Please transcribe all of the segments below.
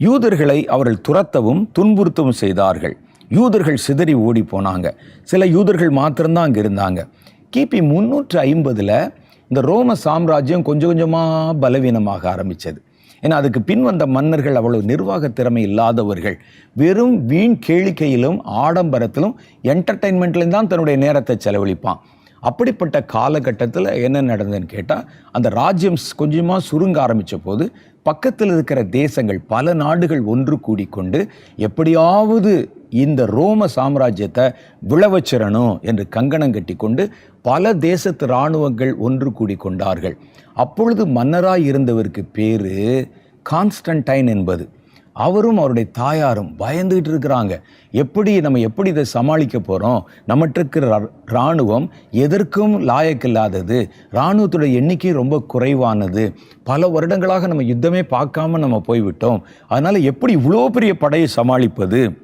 யூதர்களை அவர்கள் துரத்தவும் துன்புறுத்தவும் செய்தார்கள். யூதர்கள் சிதறி ஓடி போனாங்க சில யூதர்கள் மாத்திரம்தான் அங்கே இருந்தாங்க. கிபி முன்னூற்று ஐம்பதில் இந்த ரோம சாம்ராஜ்யம் கொஞ்சம் கொஞ்சமாக பலவீனமாக ஆரம்பித்தது ஏன்னா அதுக்கு பின் வந்த மன்னர்கள் அவ்வளவு நிர்வாக திறமை இல்லாதவர்கள். வெறும் வீண் கேளிக்கையிலும் ஆடம்பரத்திலும் என்டர்டைன்மெண்ட்லையும் தான் தன்னுடைய நேரத்தை செலவழிப்பான். அப்படிப்பட்ட காலகட்டத்தில் என்ன நடந்ததுன்னு கேட்டால் அந்த ராஜ்யம் கொஞ்சமாக சுருங்க ஆரம்பித்த போது பக்கத்தில் இருக்கிற தேசங்கள் பல நாடுகள் ஒன்று கூடிக்கொண்டு எப்படியாவது இந்த ரோம சாம்ராஜ்யத்தை விளவச்சிரணும் என்று கங்கணம் கட்டி கொண்டு பல தேசத்து இராணுவங்கள் ஒன்று கூடி கொண்டார்கள் அப்பொழுது மன்னராய் இருந்தவருக்கு பேர் கான்ஸ்டன்டைன் என்பது. அவரும் அவருடைய தாயாரும் பயந்துகிட்டு இருக்கிறாங்க. எப்படி நம்ம எப்படி இதை சமாளிக்க போகிறோம் நம்மகிட்ட இருக்கிற ரா- இராணுவம் எதற்கும் லாயக்கில்லாதது இராணுவத்துடைய எண்ணிக்கை ரொம்ப குறைவானது. பல வருடங்களாக நம்ம யுத்தமே பார்க்காம நம்ம போய்விட்டோம். அதனால் எப்படி இவ்வளோ பெரிய படையை சமாளிப்பது?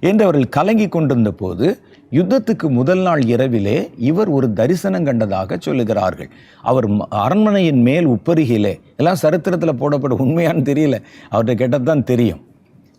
என்று அவர்கள் கலங்கி கொண்டிருந்த போது யுத்தத்துக்கு முதல் நாள் இரவிலே இவர் ஒரு தரிசனம் கண்டதாக சொல்லுகிறார்கள். அவர் ம- அரண்மனையின் மேல் உப்பருகிலே எல்லாம் சரித்திரத்தில் போடப்பட உண்மையான்னு தெரியல. அவர்கிட்ட கேட்டது தான் தெரியும்.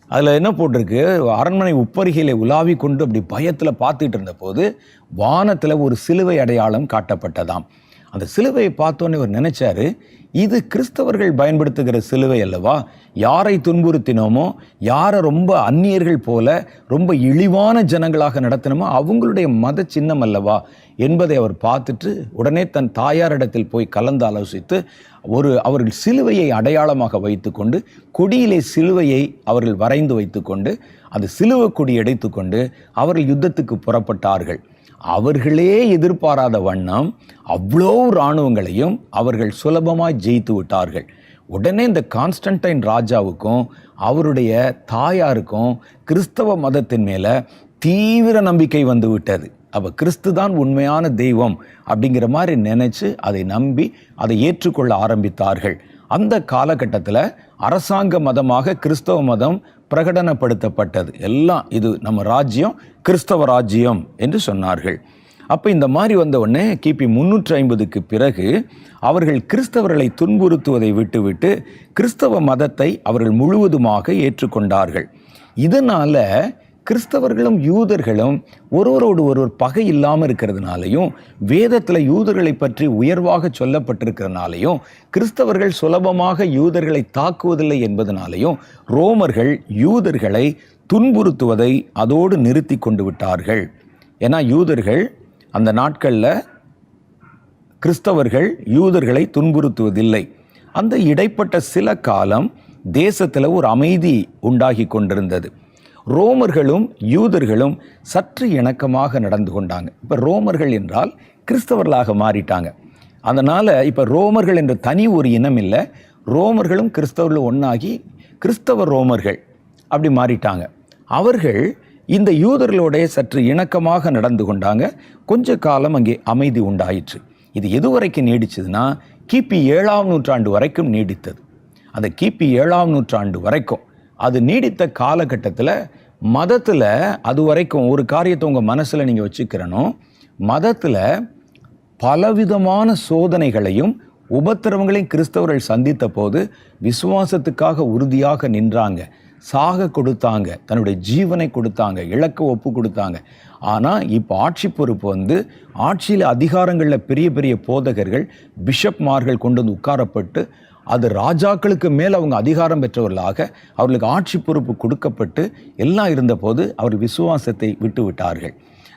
அதில் என்ன போட்டிருக்கு? அரண்மனை உப்பருகிலே உலாவி கொண்டு அப்படி பயத்தில் பார்த்துட்டு இருந்தபோது வானத்தில் ஒரு சிலுவை அடையாளம் காட்டப்பட்டதாம். அந்த சிலுவையை பார்த்தோன்னே இவர் நினச்சாரு இது கிறிஸ்தவர்கள் பயன்படுத்துகிற சிலுவை அல்லவா? யாரை துன்புறுத்தினோமோ யாரை ரொம்ப அந்நியர்கள் போல ரொம்ப இழிவான ஜனங்களாக நடத்தினோமோ அவங்களுடைய மத சின்னம் அல்லவா? என்பதை அவர் பார்த்துட்டு உடனே தன் தாயாரிடத்தில் போய் கலந்து ஆலோசித்து ஒரு அவர்கள் சிலுவையை அடையாளமாக வைத்துக்கொண்டு கொடியிலே சிலுவையை அவர்கள் வரைந்து வைத்துக்கொண்டு அந்த சிலுவை கொடி எடுத்துக்கொண்டு அவர்கள் யுத்தத்துக்கு புறப்பட்டார்கள். அவர்களே எதிர்பாராத வண்ணம் அவ்வளோ இராணுவங்களையும் அவர்கள் சுலபமாக ஜெயித்து விட்டார்கள். உடனே இந்த கான்ஸ்டன்டைன் ராஜாவுக்கும் அவருடைய தாயாருக்கும் கிறிஸ்தவ மதத்தின் மேலே தீவிர நம்பிக்கை வந்து விட்டது. அப்போ கிறிஸ்து தான் உண்மையான தெய்வம் அப்படிங்கிற மாதிரி நினச்சி அதை நம்பி அதை ஏற்றுக்கொள்ள ஆரம்பித்தார்கள். அந்த காலகட்டத்தில் அரசாங்க மதமாக கிறிஸ்தவ மதம் பிரகடனப்படுத்தப்பட்டது. எல்லாம் இது நம்ம ராஜ்யம் கிறிஸ்தவ ராஜ்யம் என்று சொன்னார்கள். அப்போ இந்த மாதிரி வந்த உடனே கிபி முன்னூற்றி ஐம்பதுக்கு பிறகு அவர்கள் கிறிஸ்தவர்களை துன்புறுத்துவதை விட்டுவிட்டு கிறிஸ்தவ மதத்தை அவர்கள் முழுவதுமாக ஏற்றுக்கொண்டார்கள். இதனால் கிறிஸ்தவர்களும் யூதர்களும் ஒருவரோடு ஒருவர் பகை இல்லாமல் இருக்கிறதுனாலையும் வேதத்தில் யூதர்களை பற்றி உயர்வாக சொல்லப்பட்டிருக்கிறதுனாலையும் கிறிஸ்தவர்கள் சுலபமாக யூதர்களை தாக்குவதில்லை என்பதனாலையும் ரோமர்கள் யூதர்களை துன்புறுத்துவதை அதோடு நிறுத்தி கொண்டு விட்டார்கள். ஏன்னா யூதர்கள் அந்த நாட்களில் கிறிஸ்தவர்கள் யூதர்களை துன்புறுத்துவதில்லை. அந்த இடைப்பட்ட சில காலம் தேசத்தில் ஒரு அமைதி உண்டாகி கொண்டிருந்தது. ரோமர்களும் யூதர்களும் சற்று இணக்கமாக நடந்து கொண்டாங்க. இப்போ ரோமர்கள் என்றால் கிறிஸ்தவர்களாக மாறிட்டாங்க. அதனால் இப்போ ரோமர்கள் என்ற தனி ஒரு இனம் இல்லை. ரோமர்களும் கிறிஸ்தவர்களும் ஒன்றாகி கிறிஸ்தவ ரோமர்கள் அப்படி மாறிட்டாங்க. அவர்கள் இந்த யூதர்களோடைய சற்று இணக்கமாக நடந்து கொண்டாங்க. கொஞ்ச காலம் அங்கே அமைதி உண்டாயிற்று. இது எதுவரைக்கும் நீடிச்சதுன்னா கிபி ஏழாம் நூற்றாண்டு வரைக்கும் நீடித்தது. அந்த கிபி ஏழாம் நூற்றாண்டு வரைக்கும் அது நீடித்த காலகட்டத்தில் மதத்தில் அது வரைக்கும் ஒரு காரியத்தை உங்கள் மனசில் நீங்கள் வச்சுக்கிறனும் மதத்தில் பலவிதமான சோதனைகளையும் உபத்திரவங்களையும் கிறிஸ்தவர்கள் சந்தித்த போது விசுவாசத்துக்காக உறுதியாக நின்றாங்க. சாக கொடுத்தாங்க. தன்னுடைய ஜீவனை கொடுத்தாங்க. இழக்க ஒப்பு கொடுத்தாங்க. ஆனால் இப்போ ஆட்சி பொறுப்பு வந்து ஆட்சியில் அதிகாரங்களில் பெரிய பெரிய போதகர்கள் பிஷப்மார்கள் கொண்டு வந்து உட்காரப்பட்டு அது ராஜாக்களுக்கு மேல் அவங்க அதிகாரம் பெற்றவர்களாக அவர்களுக்கு ஆட்சி பொறுப்பு கொடுக்கப்பட்டு எல்லாம் இருந்தபோது அவர் விசுவாசத்தை விட்டு விட்டார்கள்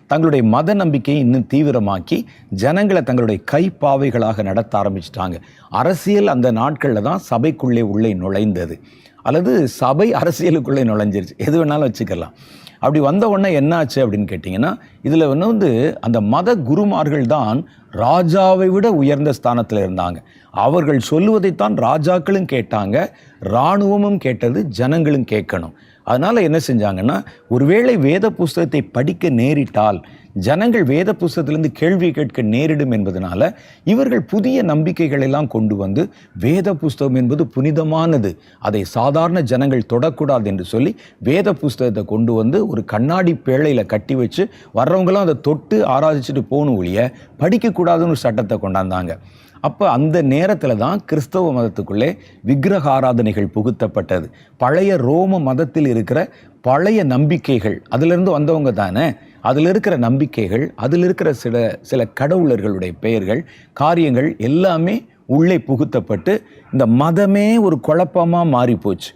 தங்களுடைய மத நம்பிக்கையை இன்னும் தீவிரமாக்கி ஜனங்களை தங்களுடைய கைப்பாவைகளாக நடத்த ஆரம்பிச்சிட்டாங்க. அரசியல் அந்த நாட்களில் தான் சபைக்குள்ளே உள்ளே நுழைந்தது. அல்லது சபை அரசியலுக்குள்ளே நுழைஞ்சிருச்சு. எது வேணாலும் வச்சுக்கலாம். அப்படி வந்த உடனே என்னாச்சு அப்படின்னு கேட்டிங்கன்னா இதில் வந்து வந்து அந்த மத குருமார்கள் தான் ராஜாவை விட உயர்ந்த ஸ்தானத்தில் இருந்தாங்க. அவர்கள் சொல்லுவதைத்தான் ராஜாக்களும் கேட்டாங்க இராணுவமும் கேட்டது ஜனங்களும் கேட்கணும். அதனால் என்ன செஞ்சாங்கன்னா ஒருவேளை வேத புஸ்தகத்தை படிக்க நேரிட்டால் ஜனங்கள் வேத புஸ்தகத்திலிருந்து கேள்வி கேட்க நேரிடும் என்பதனால இவர்கள் புதிய நம்பிக்கைகள் எல்லாம் கொண்டு வந்து வேத புஸ்தகம் என்பது புனிதமானது. அதை சாதாரண ஜனங்கள் தொடக்கூடாது என்று சொல்லி வேத புஸ்தகத்தை கொண்டு வந்து ஒரு கண்ணாடி பேழையில் கட்டி வச்சு வர்றவங்களாம் அதை தொட்டு ஆராதிச்சுட்டு போகணும் ஒழிய படிக்கக்கூடாதுன்னு ஒரு சட்டத்தை கொண்டாந்தாங்க. அப்போ அந்த நேரத்தில் தான் கிறிஸ்தவ மதத்துக்குள்ளே விக்கிரக ஆராதனைகள் புகுத்தப்பட்டது. பழைய ரோம மதத்தில் இருக்கிற பழைய நம்பிக்கைகள் அதிலிருந்து வந்தவங்க தானே? அதில் இருக்கிற நம்பிக்கைகள் அதில் இருக்கிற சில சில கடவுளர்களுடைய பெயர்கள் காரியங்கள் எல்லாமே உள்ளே புகுத்தப்பட்டு இந்த மதமே ஒரு குழப்பமாக மாறிப்போச்சு.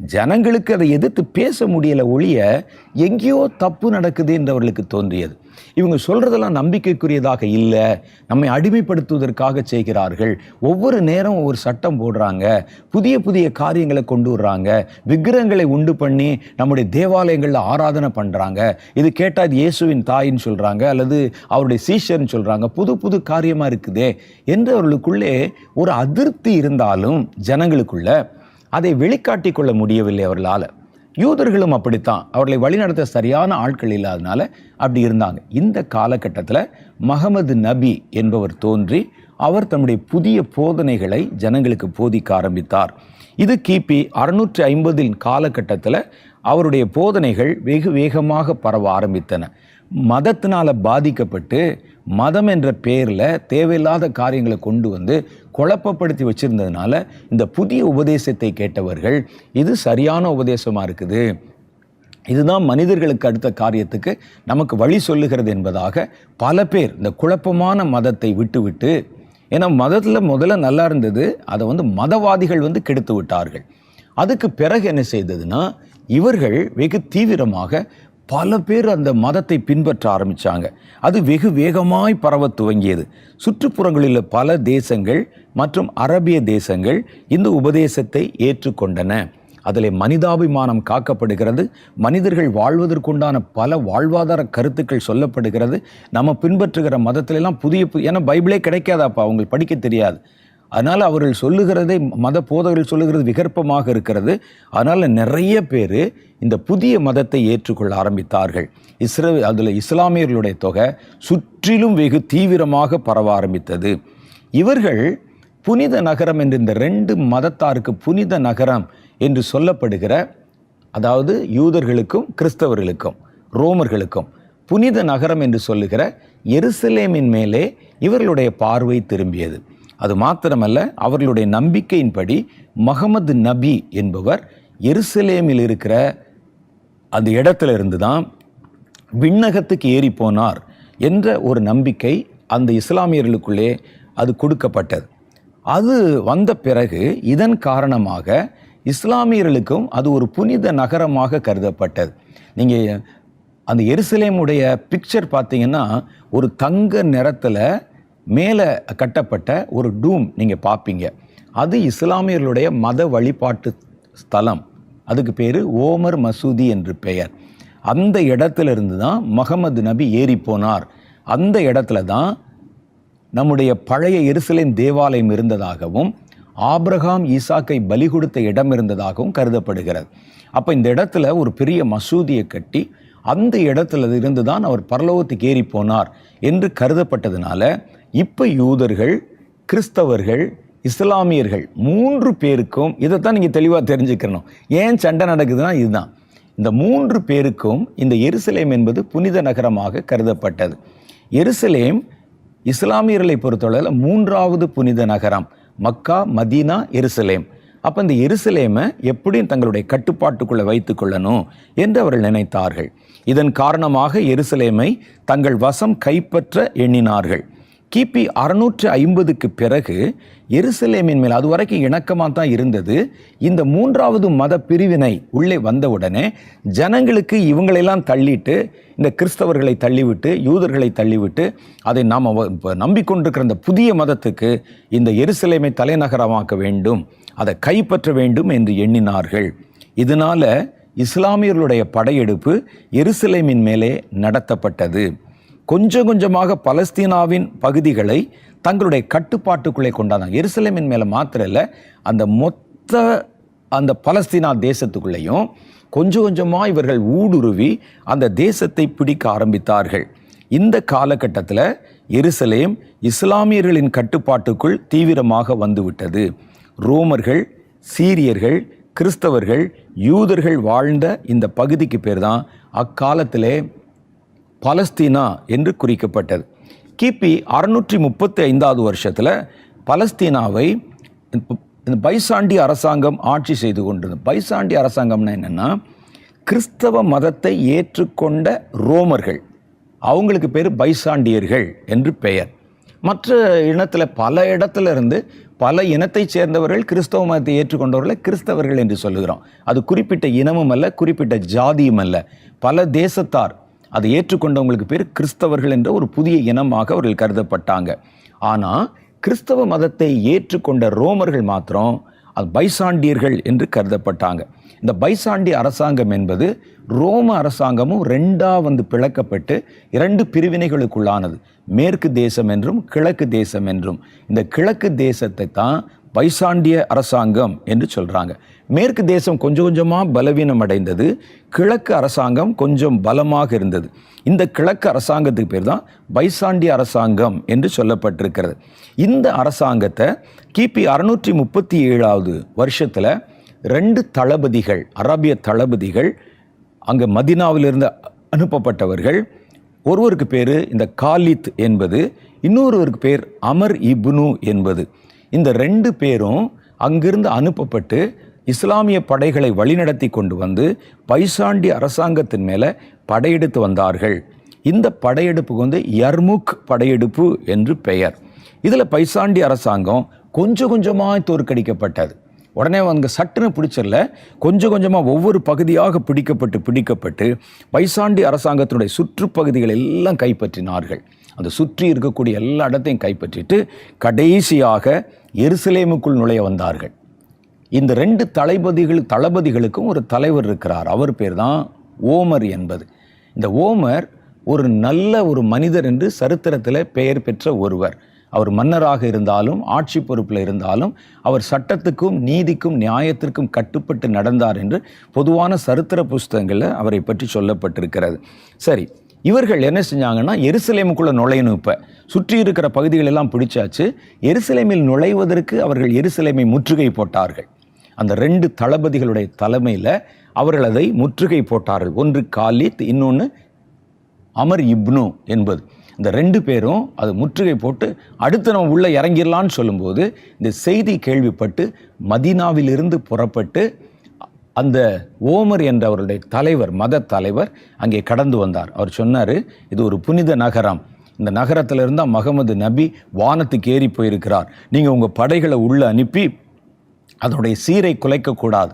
ஜனங்களுக்கு அதை எதிர்த்து பேச முடியலை ஒழிய எங்கேயோ தப்பு நடக்குது என்று அவர்களுக்கு தோன்றியது. இவங்க சொல்கிறதெல்லாம் நம்பிக்கைக்குரியதாக இல்லை. நம்மை அடிமைப்படுத்துவதற்காக செய்கிறார்கள். ஒவ்வொரு நேரம் ஒவ்வொரு சட்டம் போடுறாங்க. புதிய புதிய காரியங்களை கொண்டு வர்றாங்க. விக்கிரகங்களை உண்டு பண்ணி நம்முடைய தேவாலயங்களில் ஆராதனை பண்ணுறாங்க இது கேட்டால் இது இயேசுவின் தாயின்னு சொல்கிறாங்க அல்லது அவருடைய சீஷர்னு சொல்கிறாங்க புது புது காரியமாக இருக்குதே. என்று அவர்களுக்குள்ளே ஒரு அதிருப்தி இருந்தாலும் ஜனங்களுக்குள்ள அதை வெளிக்காட்டி கொள்ள முடியவில்லை அவர்களால். யூதர்களும் அப்படித்தான். அவர்களை வழிநடத்த சரியான ஆட்கள் இல்லாதனால அப்படி இருந்தாங்க. இந்த காலகட்டத்தில் மஹமது நபி என்பவர் தோன்றி அவர் தம்முடைய புதிய போதனைகளை ஜனங்களுக்கு போதிக்க ஆரம்பித்தார். இது கிபி அறுநூற்றி ஐம்பதின் காலகட்டத்தில் அவருடைய போதனைகள் வெகு வேகமாக பரவ ஆரம்பித்தன. மதத்தினால் பாதிக்கப்பட்டு மதம் என்ற பேரில் தேவையில்லாத காரியங்களை கொண்டு வந்து குழப்பப்படுத்தி வச்சிருந்ததுனால இந்த புதிய உபதேசத்தை கேட்டவர்கள் இது சரியான உபதேசமாக இருக்குது. இதுதான் மனிதர்களுக்கு அடுத்த காரியத்துக்கு நமக்கு வழி சொல்லுகிறது என்பதாக பல பேர் இந்த குழப்பமான மதத்தை விட்டுவிட்டு ஏன்னா மதத்தில் முதல்ல நல்லா இருந்தது அதை வந்து மதவாதிகள் வந்து கெடுத்து விட்டார்கள். அதுக்கு பிறகு என்ன செய்ததுன்னா இவர்கள் வெகு தீவிரமாக பல பேர் அந்த மதத்தை பின்பற்ற ஆரம்பித்தாங்க அது வெகு வேகமாய் பரவ துவங்கியது. சுற்றுப்புறங்களில் பல தேசங்கள் மற்றும் அரபிய தேசங்கள் இந்த உபதேசத்தை ஏற்றுக்கொண்டன. அதில் மனிதாபிமானம் காக்கப்படுகிறது. மனிதர்கள் வாழ்வதற்குண்டான பல வாழ்வாதார கருத்துக்கள் சொல்லப்படுகிறது. நம்ம பின்பற்றுகிற மதத்திலெல்லாம் புதிய ஏன்னா பைபிளே கிடைக்காதாப்பா. அவங்களுக்கு படிக்க தெரியாது. அதனால் அவர்கள் சொல்லுகிறதை மத போதகர்கள் சொல்லுகிறது விகற்பமாக இருக்கிறது. அதனால் நிறைய பேர் இந்த புதிய மதத்தை ஏற்றுக்கொள்ள ஆரம்பித்தார்கள். இஸ்ரே அதில் இஸ்லாமியர்களுடைய தொகை சுற்றிலும் வெகு தீவிரமாக பரவ ஆரம்பித்தது. இவர்கள் புனித நகரம் என்று இந்த ரெண்டு மதத்தாருக்கு புனித நகரம் என்று சொல்லப்படுகிற அதாவது யூதர்களுக்கும் கிறிஸ்தவர்களுக்கும் ரோமர்களுக்கும் புனித நகரம் என்று சொல்லுகிற எருசலேமின் மேலே இவர்களுடைய பார்வை திரும்பியது. அது மாத்திரமல்ல அவர்களுடைய நம்பிக்கையின்படி மகமது நபி என்பவர் எருசலேமில் இருக்கிற அந்த இடத்துல இருந்து தான் விண்ணகத்துக்கு ஏறி போனார் என்ற ஒரு நம்பிக்கை அந்த இஸ்லாமியர்களுக்குள்ளே அது கொடுக்கப்பட்டது. அது வந்த பிறகு இதன் காரணமாக இஸ்லாமியர்களுக்கும் அது ஒரு புனித நகரமாக கருதப்பட்டது. நீங்கள் அந்த எருசலேமுடைய பிக்சர் பார்த்தீங்கன்னா ஒரு தங்க நிறத்தில் மேலே கட்டப்பட்ட ஒரு டூம் நீங்கள் பார்ப்பீங்க அது இஸ்லாமியர்களுடைய மத வழிபாட்டு ஸ்தலம். அதுக்கு பேர் ஓமர் மசூதி என்று பெயர். அந்த இடத்துல இருந்து தான் முகமது நபி ஏறி போனார். அந்த இடத்துல தான் நம்முடைய பழைய எருசலேம் தேவாலயம் இருந்ததாகவும் ஆப்ரஹாம் ஈசாக்கை பலி கொடுத்த இடம் இருந்ததாகவும் கருதப்படுகிறது. அப்போ இந்த இடத்துல ஒரு பெரிய மசூதியை கட்டி அந்த இடத்துல இருந்து தான் அவர் பரலோகத்துக்கு ஏறி போனார் என்று கருதப்பட்டதுனால இப்போ யூதர்கள் கிறிஸ்தவர்கள் இஸ்லாமியர்கள் மூன்று பேருக்கும் இதைத்தான் நீங்கள் தெளிவாக தெரிஞ்சுக்கணும். ஏன் சண்டை நடக்குதுன்னா இதுதான். இந்த மூன்று பேருக்கும் இந்த எருசலேம் என்பது புனித நகரமாக கருதப்பட்டது. எருசலேம் இஸ்லாமியர்களை பொறுத்தளவில் மூன்றாவது புனித நகரம். மக்கா மதீனா எருசலேம். அப்போ இந்த எருசலேமை எப்படி தங்களுடைய கட்டுப்பாட்டுக்குள்ளே வைத்து கொள்ளணும் என்று அவர்கள் நினைத்தார்கள். இதன் காரணமாக எருசலேமை தங்கள் வசம் கைப்பற்ற எண்ணினார்கள். கிபி அறுநூற்று ஐம்பதுக்கு பிறகு எருசலேமின் மேல் அது வரைக்கும் இணக்கமாக தான் இருந்தது. இந்த மூன்றாவது மத பிரிவினை உள்ளே வந்தவுடனே ஜனங்களுக்கு இவங்களெல்லாம் தள்ளிட்டு இந்த கிறிஸ்தவர்களை தள்ளிவிட்டு யூதர்களை தள்ளிவிட்டு அதை நாம் நம்பிக்கொண்டிருக்கிற இந்த புதிய மதத்துக்கு இந்த எருசலேமை தலைநகரமாக்க வேண்டும் அதை கைப்பற்ற வேண்டும் என்று எண்ணினார்கள். இதனால் இஸ்லாமியர்களுடைய படையெடுப்பு எருசலேமின் மேலே நடத்தப்பட்டது. கொஞ்சம் கொஞ்சமாக பலஸ்தீனாவின் பகுதிகளை தங்களுடைய கட்டுப்பாட்டுக்குள்ளே கொண்டாந்தாங்க எருசலேமின் மேலே மாத்திரம் இல்லை அந்த மொத்த அந்த பலஸ்தீனா தேசத்துக்குள்ளேயும் கொஞ்சம் கொஞ்சமாக இவர்கள் ஊடுருவி அந்த தேசத்தை பிடிக்க ஆரம்பித்தார்கள். இந்த காலகட்டத்தில் எருசலேம் இஸ்லாமியர்களின் கட்டுப்பாட்டுக்குள் தீவிரமாக வந்துவிட்டது. ரோமர்கள் சீரியர்கள் கிறிஸ்தவர்கள் யூதர்கள் வாழ்ந்த இந்த பகுதிக்கு பேர் தான் அக்காலத்திலே பலஸ்தீனா என்று குறிக்கப்பட்டது. கிபி அறுநூற்றி முப்பத்தி ஐந்தாவது வருஷத்தில் பலஸ்தீனாவை இந்த பைசாண்டி அரசாங்கம் ஆட்சி செய்து கொண்டிருந்தது பைசாண்டி அரசாங்கம்னா என்னென்னா கிறிஸ்தவ மதத்தை ஏற்றுக்கொண்ட ரோமர்கள். அவங்களுக்கு பேர் பைசாண்டியர்கள் என்று பெயர். மற்ற இனத்தில் பல இடத்துல இருந்து பல இனத்தைச் சேர்ந்தவர்கள் கிறிஸ்தவ மதத்தை ஏற்றுக்கொண்டவர்களை கிறிஸ்தவர்கள் என்று சொல்லுகிறோம். அது குறிப்பிட்ட இனமும் அல்ல குறிப்பிட்ட ஜாதியும் அல்ல. பல தேசத்தார் அதை ஏற்றுக்கொண்டவங்களுக்கு பேர் கிறிஸ்தவர்கள் என்ற ஒரு புதிய இனமாக அவர்கள் கருதப்பட்டாங்க. ஆனால் கிறிஸ்தவ மதத்தை ஏற்றுக்கொண்ட ரோமர்கள் மாத்திரம் அது பைசாண்டியர்கள் என்று கருதப்பட்டாங்க. இந்த பைசாண்டிய அரசாங்கம் என்பது ரோம அரசாங்கமும் ரெண்டா வந்து பிளக்கப்பட்டு இரண்டு பிரிவினைகளுக்குள்ளானது. மேற்கு தேசம் என்றும் கிழக்கு தேசம் என்றும். இந்த கிழக்கு தேசத்தை தான் பைசாண்டிய அரசாங்கம் என்று சொல்கிறாங்க மேற்கு தேசம் கொஞ்சம் கொஞ்சமாக பலவீனம் அடைந்தது. கிழக்கு அரசாங்கம் கொஞ்சம் பலமாக இருந்தது. இந்த கிழக்கு அரசாங்கத்துக்கு பேர் தான் பைசாண்டிய அரசாங்கம் என்று சொல்லப்பட்டிருக்கிறது. இந்த அரசாங்கத்தை கிபி அறுநூற்றி முப்பத்தி ஏழாவது வருஷத்தில் ரெண்டு தளபதிகள் அரபிய தளபதிகள் அங்கே மதினாவிலிருந்து அனுப்பப்பட்டவர்கள். ஒருவருக்கு பேர் இந்த காலித் என்பது இன்னொருவருக்கு பேர் அமர் இப்னு என்பது. இந்த ரெண்டு பேரும் அங்கிருந்து அனுப்பப்பட்டு இஸ்லாமிய படைகளை வழிநடத்தி கொண்டு வந்து பைசாண்டி அரசாங்கத்தின் மேலே படையெடுத்து வந்தார்கள். இந்த படையெடுப்புக்கு வந்து யர்முக் படையெடுப்பு என்று பெயர். இதில் பைசாண்டி அரசாங்கம் கொஞ்சம் கொஞ்சமாக தோற்கடிக்கப்பட்டது. உடனே அவங்க சட்டுன்னு பிடிச்சிடல. கொஞ்சம் கொஞ்சமாக ஒவ்வொரு பகுதியாக பிடிக்கப்பட்டு பிடிக்கப்பட்டு பைசாண்டி அரசாங்கத்தினுடைய சுற்றுப்பகுதிகள் எல்லாம் கைப்பற்றினார்கள். அந்த சுற்றி இருக்கக்கூடிய எல்லா இடத்தையும் கைப்பற்றிட்டு கடைசியாக எருசலேமுக்குள் நுழைய வந்தார்கள். இந்த ரெண்டு தளபதிகள் தளபதிகளுக்கும் ஒரு தலைவர் இருக்கிறார். அவர் பேர் தான் ஓமர் என்பது. இந்த ஓமர் ஒரு நல்ல ஒரு மனிதர் என்று சரித்திரத்தில் பெயர் பெற்ற ஒருவர். அவர் மன்னராக இருந்தாலும் ஆட்சி பொறுப்பில் இருந்தாலும் அவர் சட்டத்துக்கும் நீதிக்கும் நியாயத்திற்கும் கட்டுப்பட்டு நடந்தார் என்று பொதுவான சரித்திர புஸ்தகங்களில் அவரை பற்றி சொல்லப்பட்டிருக்கிறது. சரி இவர்கள் என்ன செஞ்சாங்கன்னா எருசலேமுக்குள்ளே நுழையணும் இப்போ. சுற்றி இருக்கிற பகுதிகள் எல்லாம் பிடிச்சாச்சு. எருசலேமில் நுழைவதற்கு அவர்கள் எருசலேமை முற்றுகை போட்டார்கள். அந்த ரெண்டு தளபதிகளுடைய தலைமையில் அவர்கள் அதை முற்றுகை போட்டார்கள். ஒன்று காலித் இன்னொன்று அமர் இப்னு என்பது. இந்த ரெண்டு பேரும் அது முற்றுகை போட்டு அடுத்து நம்ம உள்ளே இறங்கிடலான்னு சொல்லும்போது இந்த செய்தி கேள்விப்பட்டு மதீனாவிலிருந்து புறப்பட்டு அந்த ஓமர் என்ற அவருடைய தலைவர் மத தலைவர் அங்கே கடந்து வந்தார். அவர் சொன்னார் இது ஒரு புனித நகரம். இந்த நகரத்தில் இருந்தால் மகமது நபி வானத்துக்கு ஏறி போயிருக்கிறார். நீங்கள் உங்கள் படைகளை உள்ளே அனுப்பி அதனுடைய சீரை குலைக்கக்கூடாது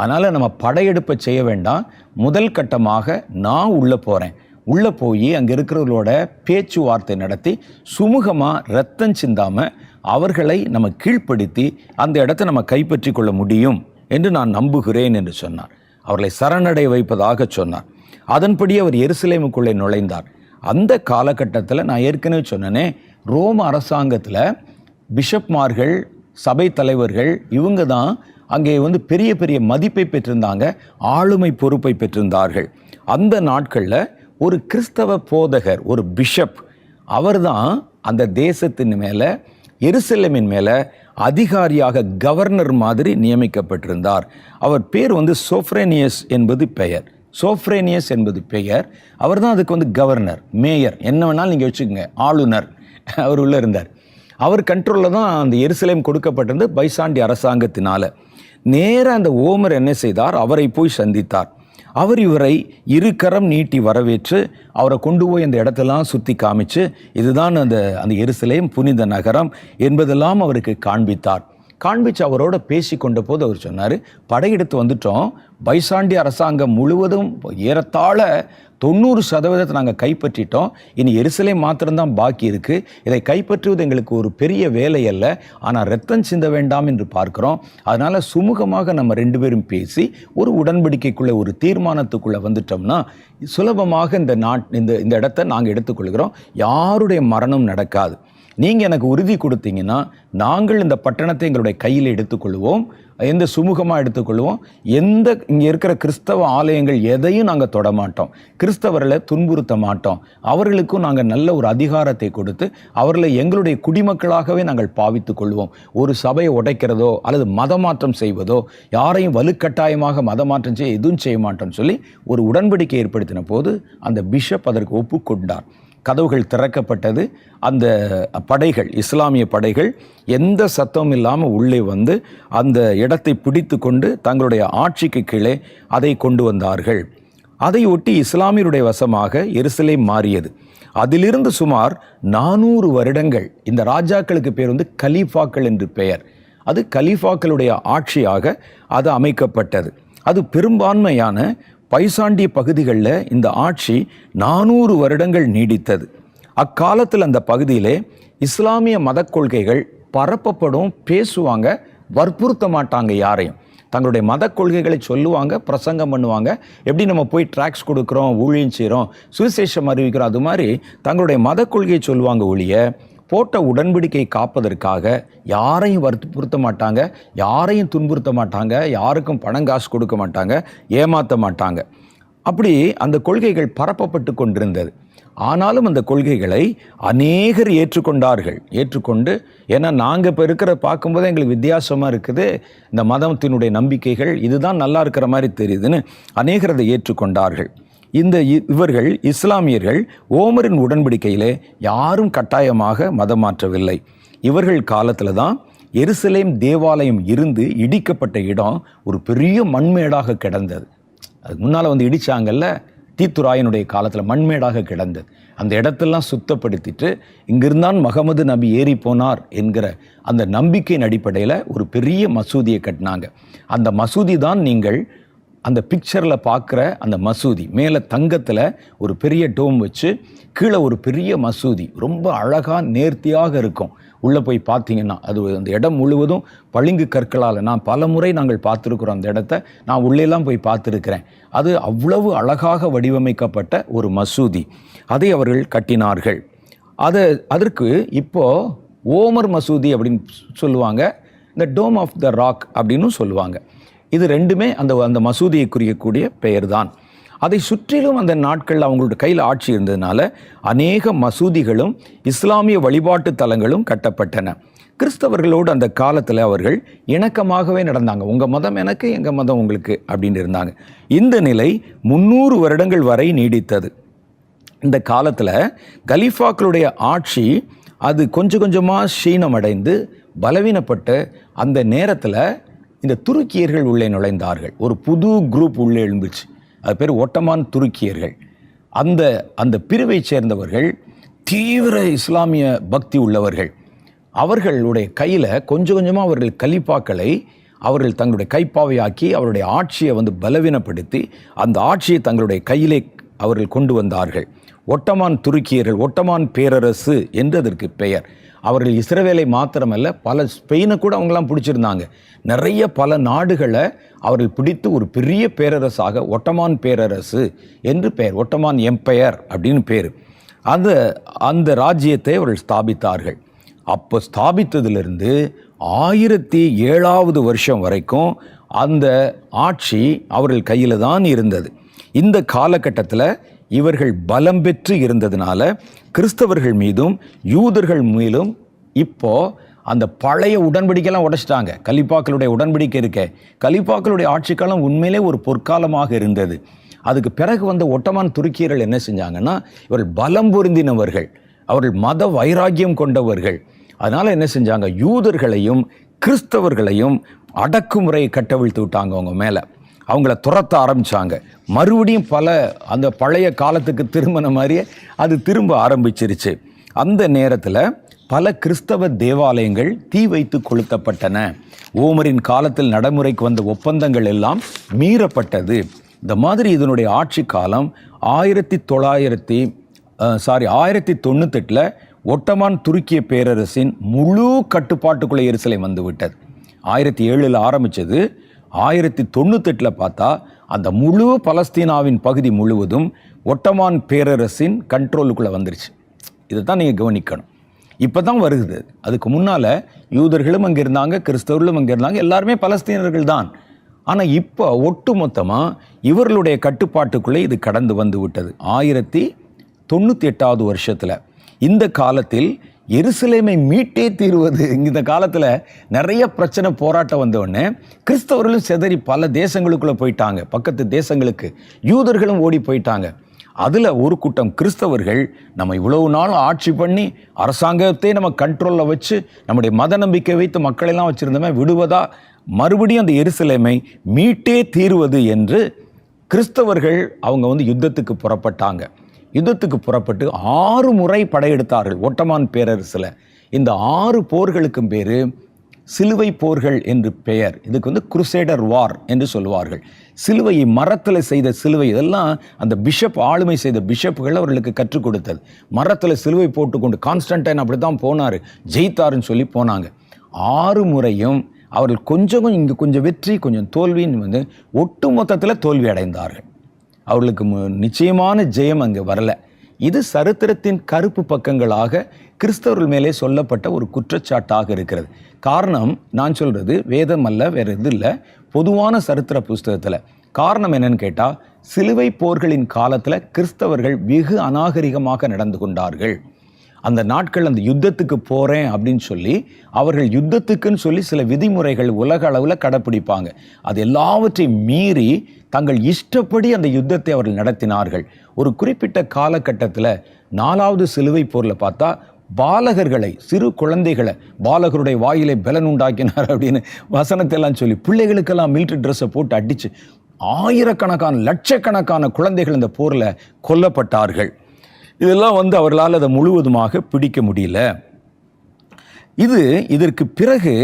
அதனால் நம்ம படையெடுப்பை செய்ய வேண்டாம். முதல் கட்டமாக நான் உள்ளே போகிறேன் உள்ளே போய் அங்கே இருக்கிறவர்களோட பேச்சுவார்த்தை நடத்தி சுமூகமாக ரத்தம் சிந்தாமல் அவர்களை நம்ம கீழ்ப்படுத்தி அந்த இடத்த நம்ம கைப்பற்றி கொள்ள முடியும். என்று நான் நம்புகிறேன் என்று சொன்னார். அவர்களை சரணடை வைப்பதாக சொன்னார். அதன்படி அவர் எருசலேமுக்குள்ளே நுழைந்தார். அந்த காலகட்டத்தில் நான் ஏற்கனவே சொன்னனே ரோம அரசாங்கத்தில் பிஷப்மார்கள் சபை தலைவர்கள் இவங்க தான் அங்கே வந்து பெரிய பெரிய மதிப்பை பெற்றிருந்தாங்க ஆளுமை பொறுப்பை பெற்றிருந்தார்கள். அந்த நாட்களில் ஒரு கிறிஸ்தவ போதகர் ஒரு பிஷப் அவர்தான் அந்த தேசத்தின் மேலே எருசலேமின் மேலே அதிகாரியாக கவர்னர் மாதிரி நியமிக்கப்பட்டிருந்தார். அவர் பேர் வந்து சோஃப்ரேனியஸ் என்பது பெயர். சோஃப்ரேனியஸ் என்பது பெயர். அவர் தான் அதுக்கு வந்து கவர்னர் மேயர். என்ன வேணாலும் நீங்கள் வச்சுக்கோங்க ஆளுநர். அவர் உள்ளே இருந்தார். அவர் கண்ட்ரோலில் தான் அந்த எருசலேம் கொடுக்கப்பட்டிருந்து பைசாண்டி அரசாங்கத்தினால். நேராக அந்த ஓமர் என்ன செய்தார்? அவரை போய் சந்தித்தார். அவர் இவரை இருகரம் நீட்டி வரவேற்று அவரை கொண்டு போய் அந்த இடத்தெல்லாம் சுற்றி காமிச்சு இதுதான் அந்த அந்த எருசலேம் புனித நகரம் என்பதெல்லாம் அவருக்கு காண்பித்தார். காண்பிச்சு அவரோட பேசி கொண்ட போது அவர் சொன்னார் படையெடுத்து வந்துட்டோம். பைசாண்டி அரசாங்கம் முழுவதும் ஏறத்தாழ தொண்ணூறு சதவீதத்தை நாங்கள் கைப்பற்றிட்டோம். இனி எரிசலை மாத்திரம்தான் பாக்கி இருக்குது இதை கைப்பற்றுவது எங்களுக்கு ஒரு பெரிய வேலை அல்ல. ஆனால் ரத்தம் சிந்த வேண்டாம் என்று பார்க்குறோம். அதனால் சுமூகமாக நம்ம ரெண்டு பேரும் பேசி ஒரு உடன்படிக்கைக்குள்ளே ஒரு தீர்மானத்துக்குள்ளே வந்துட்டோம்னா சுலபமாக இந்த நாட் இந்த இந்த இடத்த நாங்கள் எடுத்துக்கொள்கிறோம். யாருடைய மரணம் நடக்காது. நீங்கள் எனக்கு உறுதி கொடுத்தீங்கன்னா நாங்கள் இந்த பட்டணத்தை எங்களுடைய கையில் எடுத்துக்கொள்வோம். எந்த சுமூகமாக எடுத்துக்கொள்வோம். எந்த இங்கே இருக்கிற கிறிஸ்தவ ஆலயங்கள் எதையும் நாங்கள் தொடமாட்டோம் கிறிஸ்தவர்களை துன்புறுத்த மாட்டோம். அவர்களுக்கும் நாங்கள் நல்ல ஒரு அதிகாரத்தை கொடுத்து அவர்களை எங்களுடைய குடிமக்களாகவே நாங்கள் பாவித்துக் கொள்வோம். ஒரு சபையை உடைக்கிறதோ அல்லது மதமாற்றம் செய்வதோ யாரையும் வலுக்கட்டாயமாக மதமாற்றம் செய்ய எதுவும் செய்ய மாட்டோம்னு சொல்லி ஒரு உடன்படிக்கை ஏற்படுத்தின போது அந்த பிஷப் அதற்கு ஒப்புக்கொண்டார். கதவுகள் திறக்கப்பட்டது. அந்த படைகள் இஸ்லாமிய படைகள் எந்த சத்தமும் இல்லாமல் உள்ளே வந்து அந்த இடத்தை பிடித்து கொண்டு தங்களுடைய ஆட்சிக்கு கீழே அதை கொண்டு வந்தார்கள். அதை ஒட்டி இஸ்லாமியருடைய வசமாக எருசலேம் மாறியது. அதிலிருந்து சுமார் நானூறு வருடங்கள் இந்த ராஜாக்களுக்கு பேர் வந்து கலீஃபாக்கள் என்று பெயர். அது கலீஃபாக்களுடைய ஆட்சியாக அது அமைக்கப்பட்டது. அது பெரும்பான்மையான பைசாண்டிய பகுதிகளில் இந்த ஆட்சி நானூறு வருடங்கள் நீடித்தது. அக்காலத்தில் அந்த பகுதியிலே இஸ்லாமிய மத கொள்கைகள் பரப்பப்படும் பேசுவாங்க வற்புறுத்த மாட்டாங்க யாரையும். தங்களுடைய மத கொள்கைகளை சொல்லுவாங்க பிரசங்கம் பண்ணுவாங்க. எப்படி நம்ம போய் ட்ராக்ஸ் கொடுக்குறோம் ஊழியம் செய்கிறோம் சுவிசேஷம் அறிவிக்கிறோம் அது மாதிரி தங்களுடைய மத கொள்கையை சொல்லுவாங்க ஒழிய போட்ட உடன்படிக்கை காப்பதற்காக யாரையும் வற்புறுத்த மாட்டாங்க யாரையும் துன்புறுத்த மாட்டாங்க யாருக்கும் பணம் காசு கொடுக்க மாட்டாங்க ஏமாற்ற மாட்டாங்க. அப்படி அந்த கொள்கைகள் பரப்பப்பட்டு கொண்டிருந்தது. ஆனாலும் அந்த கொள்கைகளை அநேகர் ஏற்றுக்கொண்டார்கள். ஏற்றுக்கொண்டு ஏன்னா நாங்கள் இப்போ இருக்கிற பார்க்கும்போது எங்களுக்கு வித்தியாசமாக இருக்குது. இந்த மதத்தினுடைய நம்பிக்கைகள் இதுதான் நல்லா இருக்கிற மாதிரி தெரியுதுன்னு அநேகர் அதை ஏற்றுக்கொண்டார்கள். இந்த இவர்கள் இஸ்லாமியர்கள் ஓமரின் உடன்படிக்கையிலே யாரும் கட்டாயமாக மதம் மாற்றவில்லை. இவர்கள் காலத்தில் தான் எருசலேம் தேவாலயம் இருந்து இடிக்கப்பட்ட இடம் ஒரு பெரிய மண்மேடாக கிடந்தது. அதுக்கு முன்னால் வந்து இடித்தாங்கல்ல தீத்துராயனுடைய காலத்தில் மண்மேடாக கிடந்தது. அந்த இடத்தெல்லாம் சுத்தப்படுத்திட்டு இங்கிருந்தான் மகமது நபி ஏறி போனார் என்கிற அந்த நம்பிக்கையின் அடிப்படையில் ஒரு பெரிய மசூதியை கட்டினாங்க. அந்த மசூதி தான் நீங்கள் அந்த பிக்சரில் பார்க்குற அந்த மசூதி மேலே தங்கத்தில் ஒரு பெரிய டோம் வச்சு கீழே ஒரு பெரிய மசூதி. ரொம்ப அழகாக நேர்த்தியாக இருக்கும். உள்ளே போய் பார்த்தீங்கன்னா அது அந்த இடம் முழுவதும் பளிங்கு கற்களால். நான் பல முறை நாங்கள் பார்த்துருக்குறோம் அந்த இடத்த. நான் உள்ளேலாம் போய் பார்த்துருக்கிறேன். அது அவ்வளவு அழகாக வடிவமைக்கப்பட்ட ஒரு மசூதி. அதை அவர்கள் கட்டினார்கள். அதை அதற்கு இப்போ ஓமர் மசூதி அப்படின்னு சொல்லுவாங்க. இந்த டோம் ஆஃப் த ராக் அப்படின்னு சொல்லுவாங்க. இது ரெண்டுமே அந்த அந்த மசூதியை குறிக்கக்கூடிய பெயர் தான் அதை சுற்றிலும் அந்த நாட்களில் அவங்களோட கையில் ஆட்சி இருந்ததுனால அநேக மசூதிகளும் இஸ்லாமிய வழிபாட்டு தலங்களும் கட்டப்பட்டன. கிறிஸ்தவர்களோடு அந்த காலத்தில் அவர்கள் இணக்கமாகவே நடந்தாங்க. உங்கள் மதம் எனக்கு எங்கள் மதம் உங்களுக்கு அப்படின்னு இருந்தாங்க. இந்த நிலை முந்நூறு வருடங்கள் வரை நீடித்தது. இந்த காலத்தில் கலீஃபாக்களுடைய ஆட்சி அது கொஞ்சம் கொஞ்சமாக சீனமடைந்து பலவீனப்பட்டு அந்த நேரத்தில் இந்த துருக்கியர்கள் உள்ளே நுழைந்தார்கள். ஒரு புது குரூப் உள்ளே எழுந்துச்சு அது பேர் ஒட்டமான் துருக்கியர்கள். அந்த அந்த பிரிவைச் சேர்ந்தவர்கள் தீவிர இஸ்லாமிய பக்தி உள்ளவர்கள். அவர்களுடைய கையில் கொஞ்சம் கொஞ்சமாக அவர்கள் கலிப்பாக்களை அவர்கள் தங்களுடைய கைப்பாவையாக்கி அவருடைய ஆட்சியை வந்து பலவீனப்படுத்தி அந்த ஆட்சியை தங்களுடைய கையிலே அவர்கள் கொண்டு வந்தார்கள். ஒட்டமான் துருக்கியர்கள் ஒட்டமான் பேரரசு என்று அதற்கு பெயர். அவர்கள் இஸ்ரவேலை மாத்திரமல்ல பல ஸ்பெயினை கூட அவங்களாம் பிடிச்சிருந்தாங்க. நிறைய பல நாடுகளை அவர்கள் பிடித்து ஒரு பெரிய பேரரசாக ஒட்டமான் பேரரசு என்று பெயர் ஒட்டமான் எம்பையர் அப்படின்னு பேர். அந்த அந்த ராஜ்யத்தை அவர்கள் ஸ்தாபித்தார்கள். அப்போ ஸ்தாபித்ததிலிருந்து ஆயிரத்தி ஏழாவது வருஷம் வரைக்கும் அந்த ஆட்சி அவர்கள் கையில் தான் இருந்தது. இந்த காலகட்டத்தில் இவர்கள் பலம் பெற்று இருந்ததுனால கிறிஸ்தவர்கள் மீதும் யூதர்கள் மீதும் இப்போ அந்த பழைய உடன்படிக்கைலாம் உடைச்சிட்டாங்க. கலிப்பாக்களுடைய உடன்படிக்கை இருக்க. கலிப்பாக்களுடைய ஆட்சிக்காலம் உண்மையிலே ஒரு பொற்காலமாக இருந்தது. அதுக்கு பிறகு வந்த ஒட்டமான் துருக்கியர்கள் என்ன செஞ்சாங்கன்னா இவர்கள் பலம் பொருந்தினவர்கள் அவர்கள் மத வைராக்கியம் கொண்டவர்கள். அதனால் என்ன செஞ்சாங்க? யூதர்களையும் கிறிஸ்தவர்களையும் அடக்குமுறையை கட்டவிழ்த்து விட்டாங்க அவங்க மேலே. அவங்கள துரத்த ஆரம்பித்தாங்க மறுபடியும் பல அந்த பழைய காலத்துக்கு திரும்பின மாதிரியே அது திரும்ப ஆரம்பிச்சிருச்சு. அந்த நேரத்தில் பல கிறிஸ்தவ தேவாலயங்கள் தீ வைத்து கொளுத்தப்பட்டன. ஓமரின் காலத்தில் நடைமுறைக்கு வந்த ஒப்பந்தங்கள் எல்லாம் மீறப்பட்டது. இந்த மாதிரி இதனுடைய ஆட்சி காலம் ஆயிரத்தி தொள்ளாயிரத்தி சாரி ஆயிரத்தி தொண்ணூத்தெட்டில் ஒட்டமான் துருக்கிய பேரரசின் முழு கட்டுப்பாட்டுக்குள்ளே எரிசலை வந்து விட்டது ஆயிரத்தி ஏழில் ஆரம்பித்தது ஆயிரத்தி தொண்ணூத்தெட்டில் பார்த்தா அந்த முழு பலஸ்தீனாவின் பகுதி முழுவதும் ஒட்டமான் பேரரசின் கண்ட்ரோலுக்குள்ளே வந்துருச்சு. இதை தான் நீங்கள் கவனிக்கணும். இப்போ தான் வருகுது அதுக்கு முன்னால் யூதர்களும் அங்கே இருந்தாங்க கிறிஸ்தவர்களும் அங்கே இருந்தாங்க எல்லாருமே பலஸ்தீனர்கள் தான். ஆனால் இப்போ ஒட்டு மொத்தமாக இவர்களுடைய கட்டுப்பாட்டுக்குள்ளே இது கடந்து வந்து விட்டது. ஆயிரத்தி தொண்ணூற்றி எட்டாவது வருஷத்தில். இந்த காலத்தில் எருசலேமை மீட்டே தீருவது இந்த காலத்தில் நிறைய பிரச்சனை போராட்டம் வந்த கிறிஸ்தவர்களும் செதறி பல தேசங்களுக்குள்ளே போயிட்டாங்க. பக்கத்து தேசங்களுக்கு யூதர்களும் ஓடி போயிட்டாங்க. அதில் ஒரு கூட்டம் கிறிஸ்தவர்கள் நம்ம இவ்வளவு நாளும் ஆட்சி பண்ணி அரசாங்கத்தை நம்ம கண்ட்ரோலில் வச்சு நம்முடைய மத நம்பிக்கை வைத்து மக்களெல்லாம் வச்சுருந்தோமே விடுவதா? மறுபடியும் அந்த எருசலேமை மீட்டே தீருவது என்று கிறிஸ்தவர்கள் அவங்க வந்து யுத்தத்துக்கு புறப்பட்டாங்க. யுத்தத்துக்கு புறப்பட்டு ஆறு முறை படையெடுத்தார்கள் ஒட்டமான் பேரரசில். இந்த ஆறு போர்களுக்கும் பேர் சிலுவை போர்கள் என்று பெயர். இதுக்கு வந்து குருசேடர் வார் என்று சொல்லுவார்கள். சிலுவையை மரத்தில் செய்த சிலுவை இதெல்லாம் அந்த பிஷப் ஆளுமை செய்த பிஷப்புகள் அவர்களுக்கு கற்றுக் கொடுத்தது. மரத்தில் சிலுவை போட்டுக்கொண்டு கான்ஸ்டன்டைன் அப்படி தான் போனார் ஜெயித்தாருன்னு சொல்லி போனாங்க. ஆறு முறையும் அவர்கள் கொஞ்சம் கொஞ்சம் இங்கே கொஞ்சம் வெற்றி கொஞ்சம் தோல்வின்னு வந்து ஒட்டு மொத்தத்தில் தோல்வி அடைந்தார்கள். அவர்களுக்கு மு- நிச்சயமான ஜெயம் அங்கே வரல. இது சரித்திரத்தின் கருப்பு பக்கங்களாக கிறிஸ்தவர்கள் மேலே சொல்லப்பட்ட ஒரு குற்றச்சாட்டாக இருக்கிறது. காரணம் நான் சொல்கிறது வேதம் அல்ல வேறு இது இல்லை பொதுவான சரித்திர புஸ்தகத்தில். காரணம் என்னன்னு கேட்டால் சிலுவை போர்களின் காலத்தில் கிறிஸ்தவர்கள் வெகு அநாகரிகமாக நடந்து கொண்டார்கள். அந்த நாட்கள் அந்த யுத்தத்துக்கு போகிறேன் அப்படின்னு சொல்லி அவர்கள் யுத்தத்துக்குன்னு சொல்லி சில விதிமுறைகள் உலக அளவில் கடைப்பிடிப்பாங்க. அது எல்லாவற்றையும் மீறி தங்கள் இஷ்டப்படி அந்த யுத்தத்தை அவர்கள் நடத்தினார்கள். ஒரு குறிப்பிட்ட காலகட்டத்தில் நாலாவது சிலுவை போரில் பார்த்தா பாலகர்களை சிறு குழந்தைகளை பாலகருடைய வாயிலை பலன் உண்டாக்கினார் அப்படின்னு வசனத்தெல்லாம் சொல்லி பிள்ளைகளுக்கெல்லாம் மிலிட்டரி ட்ரெஸ்ஸை போட்டு அடித்து ஆயிரக்கணக்கான லட்சக்கணக்கான குழந்தைகள் இந்த போரில் கொல்லப்பட்டார்கள். இதெல்லாம் வந்து அவர்களால் அதை முழுவதுமாக பிடிக்க முடியல. இது இதற்கு பிறகு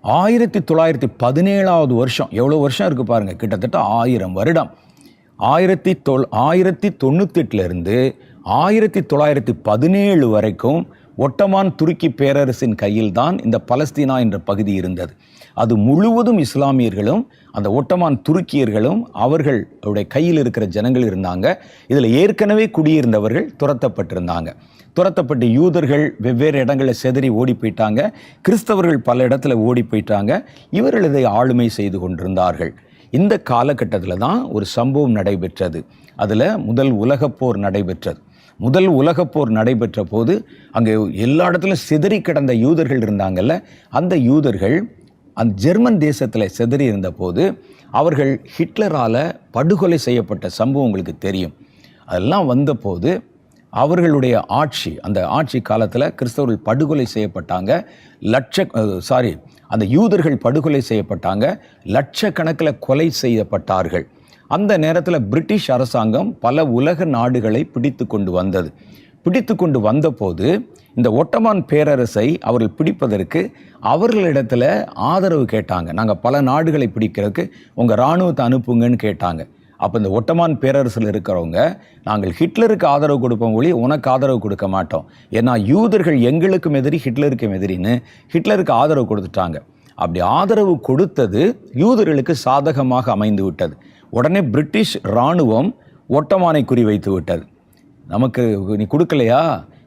ஆயிரத்தி தொள்ளாயிரத்தி பதினேழாவது வருஷம் எவ்வளோ வருஷம் இருக்கு பாருங்க கிட்டத்தட்ட ஆயிரம் வருடம். ஆயிரத்தி தொள் ஆயிரத்தி தொண்ணூத்தெட்டுலேருந்து ஆயிரத்தி தொள்ளாயிரத்தி பதினேழு வரைக்கும் ஒட்டமான் துருக்கி பேரரசின் கையில்தான் இந்த பலஸ்தீனா என்ற பகுதி இருந்தது. அது முழுவதும் இஸ்லாமியர்களும் அந்த ஒட்டமான் துருக்கியர்களும் அவர்களுடைய கையில் இருக்கிற ஜனங்கள் இருந்தாங்க. இதில் ஏற்கனவே குடியிருந்தவர்கள் துரத்தப்பட்டிருந்தாங்க. துரத்தப்பட்ட யூதர்கள் வெவ்வேறு இடங்களில் செதறி ஓடி போயிட்டாங்க. கிறிஸ்தவர்கள் பல இடத்துல ஓடி போயிட்டாங்க. இவர்கள் இதை ஆளுமை செய்து கொண்டிருந்தார்கள். இந்த காலகட்டத்தில் தான் ஒரு சம்பவம் நடைபெற்றது. அதில் முதல் உலகப்போர் நடைபெற்றது. முதல் உலகப் போர் நடைபெற்ற போது அங்கே எல்லா இடத்துலையும் சிதறி கிடந்த யூதர்கள் இருந்தாங்கல்ல அந்த யூதர்கள் அந்த ஜெர்மன் தேசத்தில் சிதறி இருந்தபோது அவர்கள் ஹிட்லரால் படுகொலை செய்யப்பட்ட சம்பவம் உங்களுக்கு தெரியும். அதெல்லாம் வந்தபோது அவர்களுடைய ஆட்சி அந்த ஆட்சி காலத்தில் கிறிஸ்தவர்கள் படுகொலை செய்யப்பட்டாங்க. லட்ச சாரி அந்த யூதர்கள் படுகொலை செய்யப்பட்டாங்க. லட்சக்கணக்கில் கொலை செய்யப்பட்டார்கள். அந்த நேரத்தில் பிரிட்டிஷ் அரசாங்கம் பல உலக நாடுகளை பிடித்து கொண்டு வந்தது. பிடித்து கொண்டு வந்தபோது இந்த ஒட்டமான் பேரரசை அவர்கள் பிடிப்பதற்கு அவர்களிடத்தில் ஆதரவு கேட்டாங்க. நாங்கள் பல நாடுகளை பிடிக்கிறதுக்கு உங்கள் இராணுவத்தை அனுப்புங்கன்னு கேட்டாங்க. அப்போ இந்த ஒட்டமான் பேரரசில் இருக்கிறவங்க நாங்கள் ஹிட்லருக்கு ஆதரவு கொடுப்போம் ஒளி உனக்கு ஆதரவு கொடுக்க மாட்டோம். ஏன்னா யூதர்கள் எங்களுக்கும் எதிரி ஹிட்லருக்கும் எதிரின்னு ஹிட்லருக்கு ஆதரவு கொடுத்துட்டாங்க. அப்படி ஆதரவு கொடுத்தது யூதர்களுக்கு சாதகமாக அமைந்து விட்டது. உடனே பிரிட்டிஷ் இராணுவம் ஒட்டமானை குறிவைத்து விட்டது. நமக்கு நீ கொடுக்கலையா?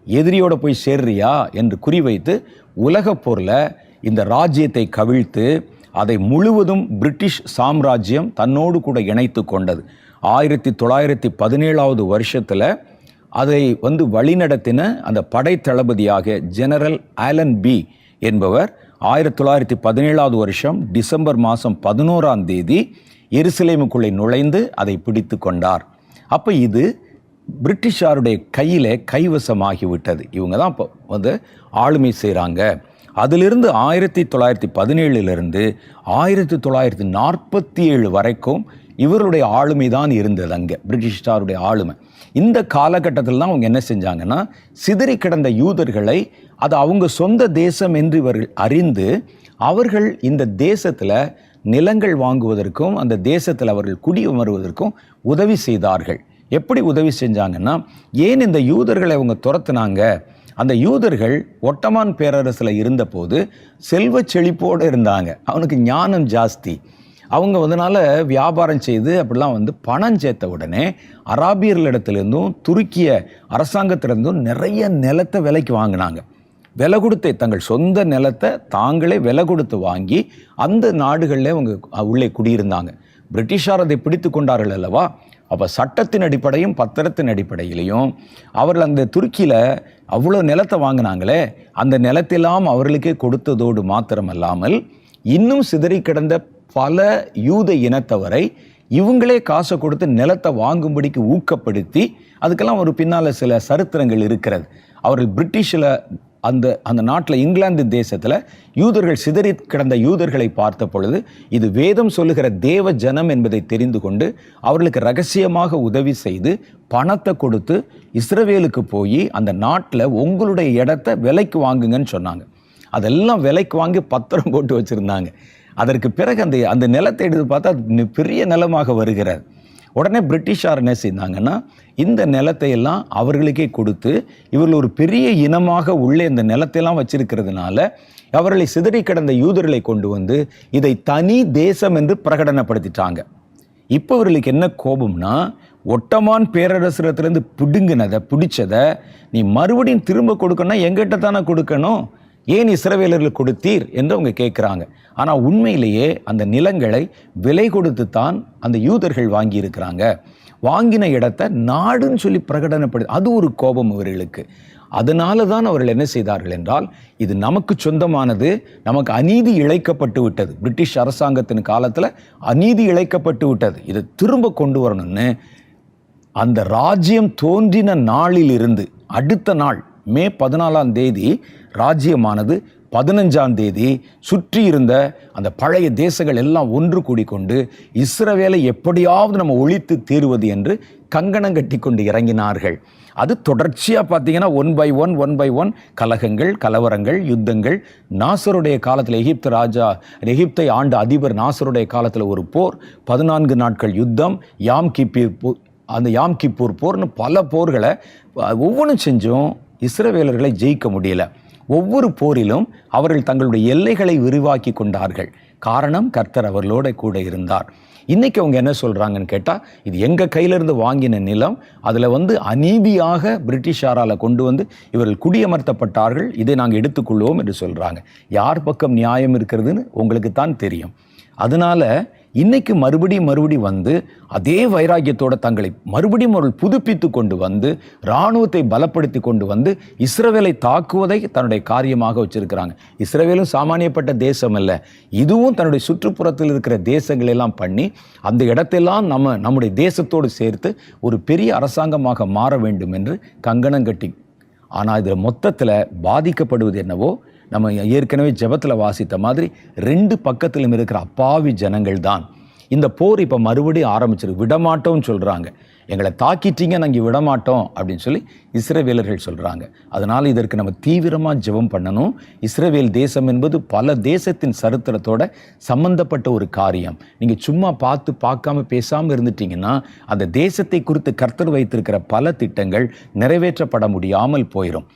எதிரியோட போய் சேர்றியா என்று குறிவைத்து உலகப் போரில் இந்த ராஜ்யத்தை கவிழ்த்து அதை முழுவதும் பிரிட்டிஷ் சாம்ராஜ்யம் தன்னோடு கூட இணைத்து கொண்டது. ஆயிரத்தி தொள்ளாயிரத்தி பதினேழாவது வருஷத்தில் அதை வந்து வழிநடத்தின அந்த படை தளபதியாக ஜெனரல் ஆலன் பி என்பவர் ஆயிரத்தி தொள்ளாயிரத்தி பதினேழாவது வருஷம் டிசம்பர் மாதம் பதினோராம் தேதி எருசலேமுக்குள்ளே நுழைந்து அதை பிடித்து கொண்டார். அப்போ இது பிரிட்டிஷாருடைய கையில் கைவசமாகிவிட்டது. இவங்க தான் இப்போ வந்து ஆளுமை செய்கிறாங்க அதிலிருந்து ஆயிரத்தி தொள்ளாயிரத்தி பதினேழுலேருந்து ஆயிரத்தி தொள்ளாயிரத்தி நாற்பத்தி ஏழு வரைக்கும் இவருடைய ஆளுமை தான் இருந்தது அங்கே பிரிட்டிஷாருடைய ஆளுமை. இந்த காலகட்டத்தில் தான் அவங்க என்ன செஞ்சாங்கன்னா சிதறி கிடந்த யூதர்களை அது அவங்க சொந்த தேசம் என்று இவர்கள் அறிந்து அவர்கள் இந்த தேசத்தில் நிலங்கள் வாங்குவதற்கும் அந்த தேசத்தில் அவர்கள் குடியமருவதற்கும் உதவி செய்தார்கள். எப்படி உதவி செஞ்சாங்கன்னா ஏன் இந்த யூதர்களை அவங்க துரத்துனாங்க? அந்த யூதர்கள் ஒட்டமான் பேரரசில் இருந்தபோது செல்வ செழிப்போடு இருந்தாங்க. அவனுக்கு ஞானம் ஜாஸ்தி. அவங்க அதனால் வியாபாரம் செய்து அப்படிலாம் வந்து பணம் சேர்த்த உடனே அராபியர்களிடத்துலேருந்தும் துருக்கிய அரசாங்கத்திலிருந்தும் நிறைய நிலத்தை விலைக்கு வாங்கினாங்க. விலை கொடுத்து தங்கள் சொந்த நிலத்தை தாங்களே விலை கொடுத்து வாங்கி அந்த நாடுகளில் அவங்க உள்ளே குடியிருந்தாங்க. பிரிட்டிஷார் அதை பிடித்து கொண்டார்கள் அல்லவா? அப்போ சட்டத்தின் அடிப்படையும் பத்திரத்தின் அடிப்படையிலையும் அவர்கள் அந்த துருக்கியில் அவ்வளோ நிலத்தை வாங்கினாங்களே அந்த நிலத்தெல்லாம் அவர்களுக்கே கொடுத்ததோடு மாத்திரமல்லாமல் இன்னும் சிதறி கிடந்த பல யூத இனத்தவரை இவங்களே காசை கொடுத்து நிலத்தை வாங்கும்படிக்கு ஊக்கப்படுத்தி அதுக்கெல்லாம் ஒரு பின்னால் சில சரித்திரங்கள் இருக்கிறது. அவர்கள் பிரிட்டிஷில் அந்த அந்த நாட்டில் இங்கிலாந்து தேசத்தில் யூதர்கள் சிதறி கிடந்த யூதர்களை பார்த்த பொழுது இது வேதம் சொல்லுகிற தேவ ஜனம் என்பதை தெரிந்து கொண்டு அவர்களுக்கு ரகசியமாக உதவி செய்து பணத்தை கொடுத்து இஸ்ரவேலுக்கு போய் அந்த நாட்டில் உங்களுடைய இடத்த விலைக்கு வாங்குங்கன்னு சொன்னாங்க. அதெல்லாம் விலைக்கு வாங்கி பத்திரம் போட்டு வச்சுருந்தாங்க. அதற்கு பிறகு அந்த அந்த நிலத்தை எடுத்து பார்த்தா அது பெரிய நிலமாக வருகிறது உடனே பிரிட்டிஷார் என்ன செய்தாங்கன்னா இந்த நிலத்தை எல்லாம் அவர்களுக்கே கொடுத்து இவர்கள் ஒரு பெரிய இனமாக உள்ளே இந்த நிலத்தையெல்லாம் வச்சிருக்கிறதுனால அவர்களை சிதறி கிடந்த யூதர்களை கொண்டு வந்து இதை தனி தேசம் என்று பிரகடனப்படுத்திட்டாங்க. இப்போ இவர்களுக்கு என்ன கோபம்னா ஒட்டமான் பேரரசுரத்துலேருந்து பிடுங்கினதை பிடிச்சதை நீ மறுபடியும் திரும்ப கொடுக்கணும்னா எங்கிட்ட தானே கொடுக்கணும்? ஏன் இஸ்ரவேலர்கள் கொடுத்தீர் என்று அவங்க கேட்குறாங்க ஆனால் உண்மையிலேயே அந்த நிலங்களை விலை கொடுத்து தான் அந்த யூதர்கள் வாங்கியிருக்கிறாங்க. வாங்கின இடத்த நாடுன்னு சொல்லி பிரகடனப்படு அது ஒரு கோபம் அவர்களுக்கு அதனால தான் அவர்கள் என்ன செய்தார்கள் என்றால் இது நமக்கு சொந்தமானது நமக்கு அநீதி இழைக்கப்பட்டு விட்டது. பிரிட்டிஷ் அரசாங்கத்தின் காலத்தில் அநீதி இழைக்கப்பட்டு விட்டது. இதை திரும்ப கொண்டு வரணும்னு அந்த ராஜ்யம் தோன்றின நாளிலிருந்து அடுத்த நாள் மே பதினாலாம் தேதி ராஜ்யமானது பதினஞ்சாம் தேதி சுற்றி இருந்த அந்த பழைய தேசங்கள் எல்லாம் ஒன்று கூடிக்கொண்டு இஸ்ரவேலை எப்படியாவது நம்ம ஒழித்து தீருவது என்று கங்கணம் கட்டி கொண்டு இறங்கினார்கள். அது தொடர்ச்சியாக பார்த்தீங்கன்னா one by one one by one கலகங்கள் கலவரங்கள் யுத்தங்கள். நாசருடைய காலத்தில் எகிப்து ராஜா எகிப்தை ஆண்ட அதிபர் நாசருடைய காலத்தில் ஒரு போர் பதினான்கு நாட்கள் யுத்தம் யாம் கிப்பீர் அந்த யாம் கிப்பூர் போர்னு பல போர்களை ஒவ்வொன்றும் செஞ்சும் இஸ்ரவேலர்களை ஜெயிக்க முடியலை. ஒவ்வொரு போரிலும் அவர்கள் தங்களுடைய எல்லைகளை விரிவாக்கி கொண்டார்கள். காரணம் கர்த்தர் அவர்களோட கூட இருந்தார். இன்றைக்கி அவங்க என்ன சொல்கிறாங்கன்னு கேட்டால் இது எங்கள் கையிலிருந்து வாங்கின நிலம் அதில் வந்து அநீதியாக பிரிட்டிஷாரால் கொண்டு வந்து இவர்கள் குடியமர்த்தப்பட்டார்கள் இதை நாங்கள் எடுத்துக்கொள்வோம் என்று சொல்கிறாங்க யார் பக்கம் நியாயம் இருக்கிறதுன்னு உங்களுக்கு தான் தெரியும். அதனால இன்னைக்கு மறுபடியும் மறுபடியும் வந்து அதே வைராக்கியத்தோட தங்களை மறுபடியும் அவர்கள் புதுப்பித்து கொண்டு வந்து இராணுவத்தை பலப்படுத்தி கொண்டு வந்து இஸ்ரவேலை தாக்குவதை தன்னுடைய காரியமாக வச்சிருக்கிறாங்க. இஸ்ரவேலும் சாமானியப்பட்ட தேசம் அல்ல. இதுவும் தன்னுடைய சுற்றுப்புறத்தில் இருக்கிற தேசங்கள் எல்லாம் பண்ணி அந்த இடத்தெல்லாம் நம்ம நம்முடைய தேசத்தோடு சேர்த்து ஒரு பெரிய அரசாங்கமாக மாற வேண்டும் என்று கங்கணம் கட்டி ஆனால் இதில் மொத்தத்தில் பாதிக்கப்படுவது என்னவோ நம்ம ஏற்கனவே ஜெபத்தில் வாசித்த மாதிரி ரெண்டு பக்கத்திலும் இருக்கிற அப்பாவி ஜனங்கள் தான். இந்த போர் இப்போ மறுபடியும் ஆரம்பிச்சிருக்கு. விடமாட்டோம்னு சொல்கிறாங்க எங்களை தாக்கிட்டீங்க நாங்கள் விடமாட்டோம் அப்படின்னு சொல்லி இஸ்ரேவேலர்கள் சொல்கிறாங்க அதனால் இதற்கு நம்ம தீவிரமாக ஜெபம் பண்ணணும். இஸ்ரேவேல் தேசம் என்பது பல தேசத்தின் சரித்திரத்தோட சம்பந்தப்பட்ட ஒரு காரியம். நீங்கள் சும்மா பார்த்து பார்க்காம பேசாமல் இருந்துட்டீங்கன்னா அந்த தேசத்தை குறித்து கர்த்தர் வைத்திருக்கிற பல திட்டங்கள் நிறைவேற்றப்பட முடியாமல் போயிடும்